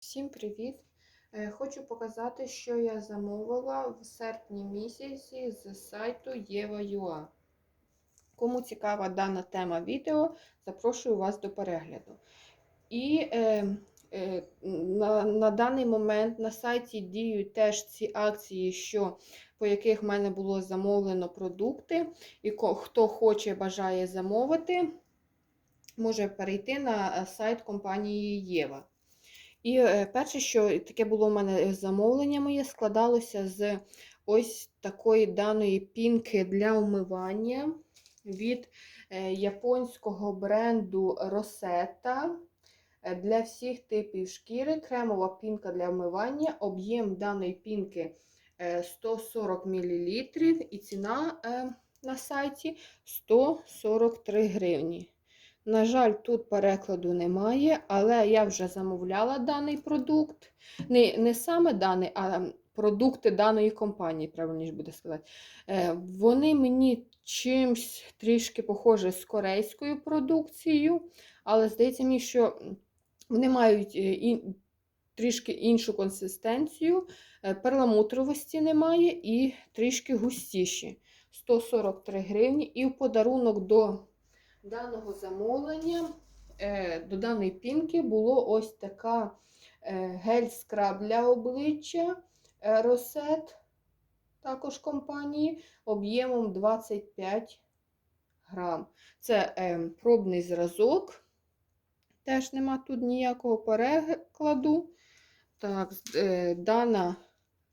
Всім привіт! Е, Хочу показати, що я замовила в серпні місяці з сайту Єва.ua. Кому цікава дана тема відео, запрошую вас до перегляду. І е, е, на, на даний момент на сайті діють теж ці акції, що, по яких в мене було замовлено продукти. І хто хоче, бажає замовити, може перейти на е, сайт компанії Єва. І е, перше, що таке було в мене замовлення моє, складалося з ось такої даної пінки для вмивання від е, японського бренду Rosetta е, для всіх типів шкіри. Кремова пінка для вмивання. Об'єм даної пінки е, 140 мл і ціна е, на сайті 143 гривні. На жаль, тут перекладу немає, але я вже замовляла даний продукт. Не, не саме даний, а продукти даної компанії, правильніше буде сказати. Е, Вони мені чимсь трішки похожі з корейською продукцією, але здається мені, що вони мають е, і, трішки іншу консистенцію, е, перламутровості немає і трішки густіші. 143 гривні. І в подарунок до даного замовлення, е, до даної пінки було ось така е, гель-скраб для обличчя е, Росет, також компанії, об'ємом 25 грам. Це пробний зразок. Теж нема тут ніякого перекладу. Так, дана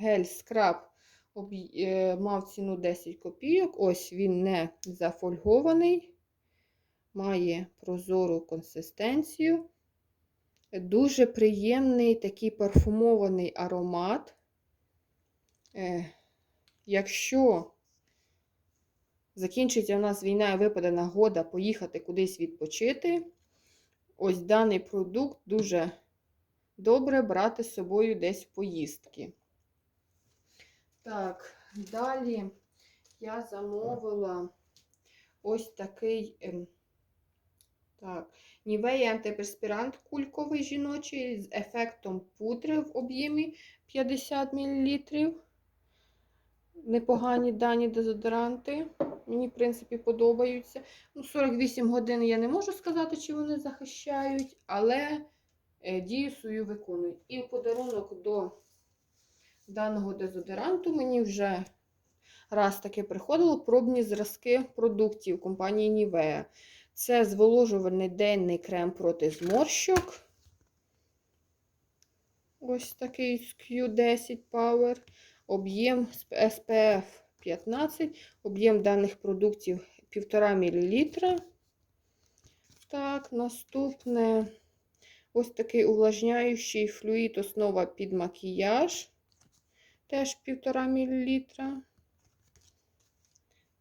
гель-скраб мав ціну 10 копійок. Ось він не зафольгований має прозору консистенцію. Дуже приємний такий парфумований аромат. Е, Якщо закінчиться у нас війна і випаде нагода поїхати кудись відпочити, ось даний продукт дуже добре брати з собою десь в поїздки. Так, далі я замовила ось такий. Так, Нівея антиперспірант кульковий жіночий з ефектом пудри в об'ємі 50 мл. Непогані дані дезодоранти. Мені, в принципі, подобаються. Ну, 48 годин я не можу сказати, чи вони захищають, але е, дію свою виконують. І в подарунок до даного дезодоранту мені вже раз таки приходило пробні зразки продуктів компанії Nivea. Це зволожувальний денний крем проти зморщок. Ось такий з Q10 Power. Об'єм SPF 15, об'єм даних продуктів 1,5 мл. Так, наступне ось такий увлажняючий флюїд основа під макіяж. Теж 1,5 мл.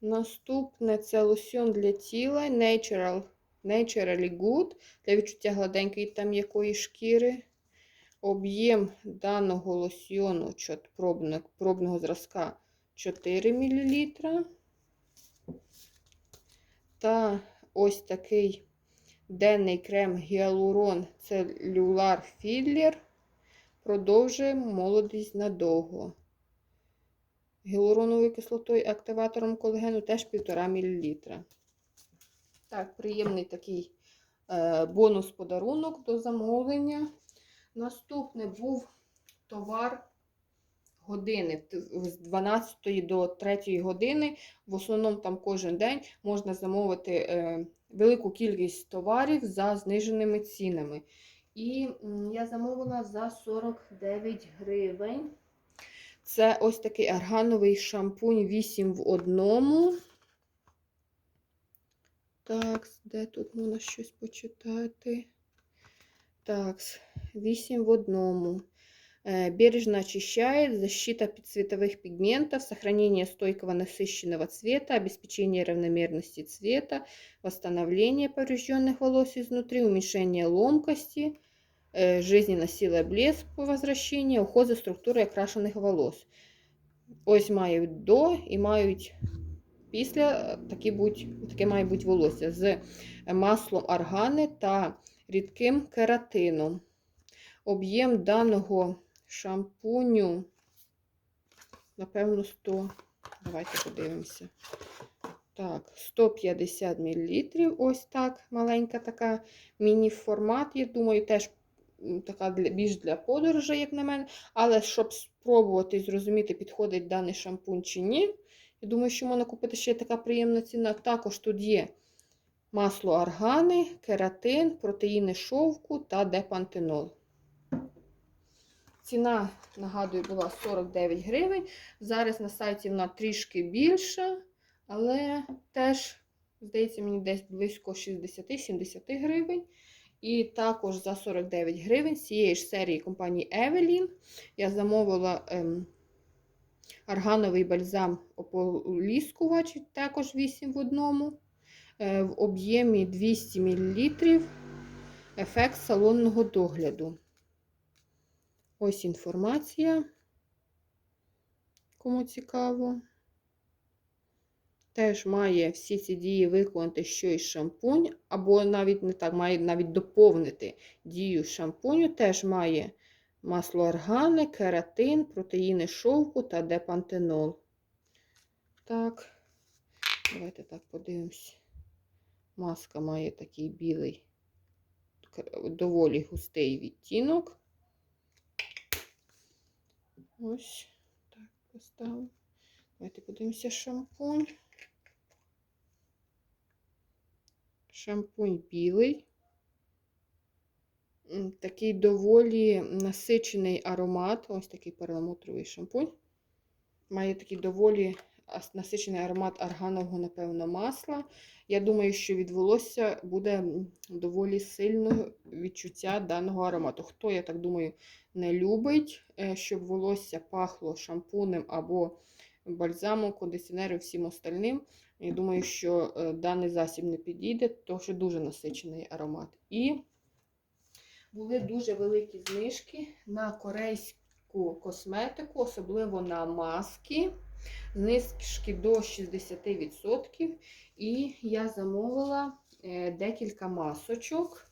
Наступне це лосьон для тіла Natural, Naturally Good для відчуття гладенької та м'якої шкіри. Об'єм даного лосьйону пробного, пробного зразка 4 мл. Та ось такий денний крем гіалурон целюлар філлер. Продовжує молодість надовго. Гіалуроновою кислотою активатором колагену теж 1,5 мл. Так, приємний такий е, бонус-подарунок до замовлення. Наступний був товар години з 12 до 3 години. В основному там кожен день можна замовити е, велику кількість товарів за зниженими цінами. І я замовила за 49 гривень. Це ось такий аргановий шампунь 8 в одному. Так, де тут можна щось почитати? Так, 8 в одному. Э, Бережно очищает, защита от цветовых пигментов, сохранение стойкого насыщенного цвета, обеспечение равномерности цвета, восстановление поврежденных волос изнутри, уменьшение ломкости, э, жизненная сила блеск по возвращению, уход за структурой окрашених волос. Ось мають до і мають після такі будь, таке має бути волосся з маслом аргани та рідким кератином. Об'єм даного шампуню, напевно, 100. Давайте подивимося. Так, 150 мл. Ось так. Маленька така міні-формат. Я думаю, теж така для, більш для подорожей, як на мене. Але щоб спробувати зрозуміти, підходить даний шампунь чи ні. Я думаю, що можна купити ще така приємна ціна. Також тут є масло аргани, кератин, протеїни шовку та депантенол. Ціна, нагадую, була 49 гривень. Зараз на сайті вона трішки більша, але теж, здається, мені десь близько 60-70 гривень. І також за 49 гривень з цієї ж серії компанії Evelyn я замовила ем, аргановий бальзам ополіскувач, також 8 в одному, е, в об'ємі 200 мл. Ефект салонного догляду. Ось інформація. Кому цікаво. Теж має всі ці дії виконати що й шампунь, або навіть не так, має навіть доповнити дію шампуню. Теж має масло органи, кератин, протеїни шовку та депантенол. Так, давайте так подивимось. Маска має такий білий, доволі густий відтінок. Ось так поставимо. Давайте подивимося шампунь. Шампунь білий. Такий доволі насичений аромат. Ось такий перламутровий шампунь. Має такий доволі насичений аромат арганового, напевно, масла. Я думаю, що від волосся буде доволі сильне відчуття даного аромату. Хто, я так думаю, не любить, е, щоб волосся пахло шампунем або бальзамом, кондиціонером, всім остальним. Я думаю, що е, даний засіб не підійде, тому що дуже насичений аромат. І були дуже великі знижки на корейську косметику, особливо на маски. Знижки до 60%. І я замовила е, декілька масочок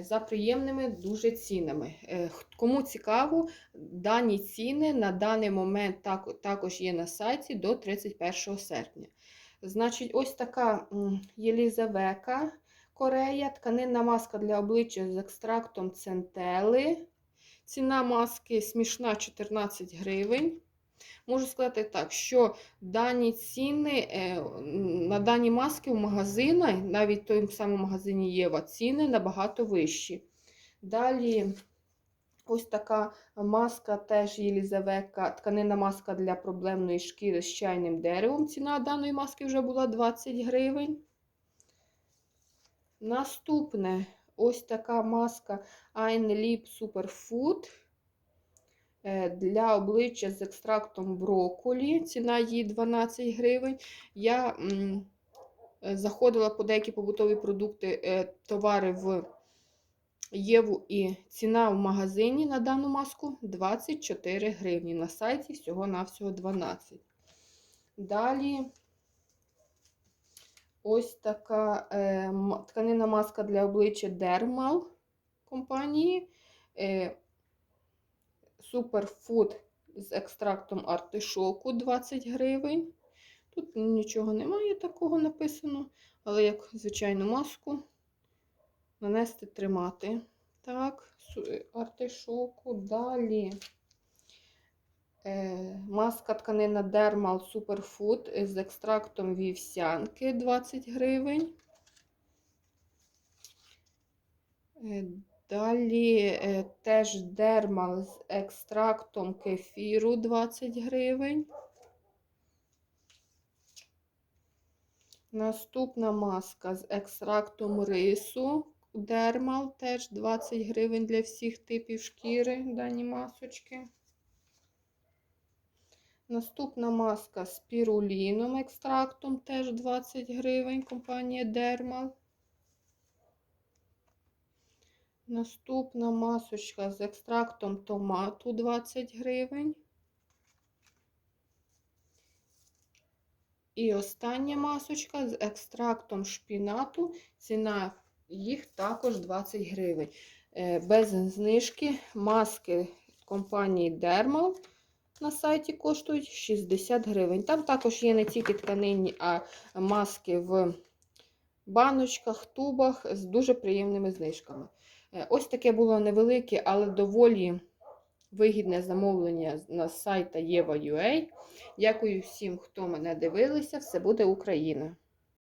за приємними дуже цінами. Е, Кому цікаво, дані ціни на даний момент також є на сайті до 31 серпня. Значить, ось така Єлізавека Корея, тканинна маска для обличчя з екстрактом центели. Ціна маски смішна 14 гривень. Можу сказати так, що дані ціни е, на дані маски в магазинах, навіть в тому самому магазині Єва, ціни набагато вищі. Далі ось така маска теж Єлізавека, тканинна маска для проблемної шкіри з чайним деревом. Ціна даної маски вже була 20 гривень. Наступне ось така маска Ein Lip Superfood для обличчя з екстрактом брокколі. Ціна її 12 гривень. Я е, заходила по деякі побутові продукти, е, товари в Єву і ціна в магазині на дану маску 24 гривні. На сайті всього-навсього 12. Далі ось така е, тканинна маска для обличчя Dermal компанії. Е, Superfood з екстрактом артишоку 20 гривень. Тут нічого немає такого написано, але як звичайну маску нанести, тримати. Так, е, артишоку. Далі е, маска тканина Dermal Superfood з екстрактом вівсянки 20 гривень. Далі е, теж дермал з екстрактом кефіру 20 гривень. Наступна маска з екстрактом рису. Дермал теж 20 гривень для всіх типів шкіри, дані масочки. Наступна маска з піруліном екстрактом теж 20 гривень, компанія Дермал. Наступна масочка з екстрактом томату 20 гривень. І остання масочка з екстрактом шпінату. Ціна їх також 20 гривень. е, без знижки. Маски компанії Dermal на сайті коштують 60 гривень. Там також є не тільки тканинні, а маски в баночках, тубах з дуже приємними знижками. Е, Ось таке було невелике, але доволі вигідне замовлення на сайта Єва.ua. Дякую всім, хто мене дивилися. Все буде Україна!